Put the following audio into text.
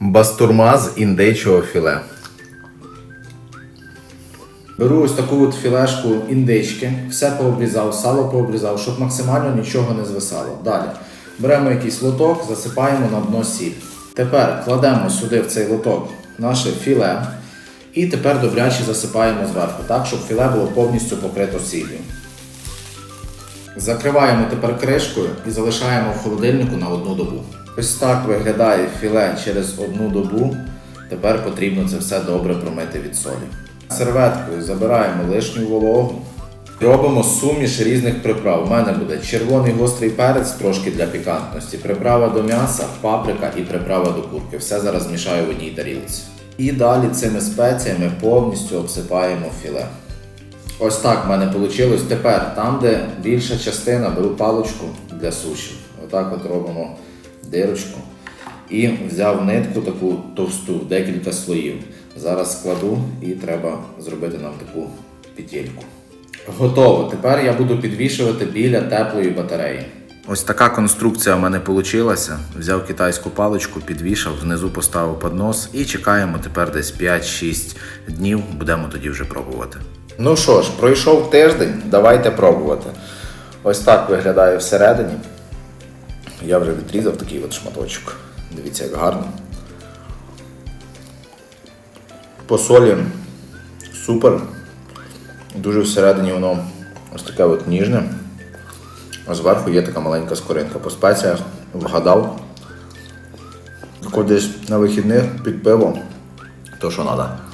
Бастурма з індичого філе. Беру ось таку от філешку індички, все пообрізав, сало пообрізав, щоб максимально нічого не звисало. Далі беремо якийсь лоток, засипаємо на дно сіль. Тепер кладемо сюди в цей лоток наше філе і тепер добряче засипаємо зверху, так, щоб філе було повністю покрито сіллю. Закриваємо тепер кришкою і залишаємо в холодильнику на одну добу. Ось так виглядає філе через одну добу. Тепер потрібно це все добре промити від солі. Серветкою забираємо лишню вологу. Робимо суміш різних приправ. У мене буде червоний гострий перець трошки для пікантності, приправа до м'яса, паприка і приправа до курки. Все зараз змішаю в одній тарілці. І далі цими спеціями повністю обсипаємо філе. Ось так в мене вийшло. Тепер там, де більша частина, беру паличку для суші. Отак от робимо дирочку. І взяв нитку таку товсту, декілька слоїв. Зараз складу і треба зробити нам таку петельку. Готово. Тепер я буду підвішувати біля теплої батареї. Ось така конструкція в мене вийшла. Взяв китайську паличку, підвішав, знизу поставив поднос і чекаємо тепер десь 5-6 днів. Будемо тоді вже пробувати. Ну що ж, пройшов тиждень, давайте пробувати. Ось так виглядає всередині. Я вже відрізав такий от шматочок. Дивіться, як гарно. По солі супер. Дуже всередині воно ось таке от ніжне. Зверху є така маленька скоринка. По спеціях вгадав. Кудись на вихідних під пиво. То що треба.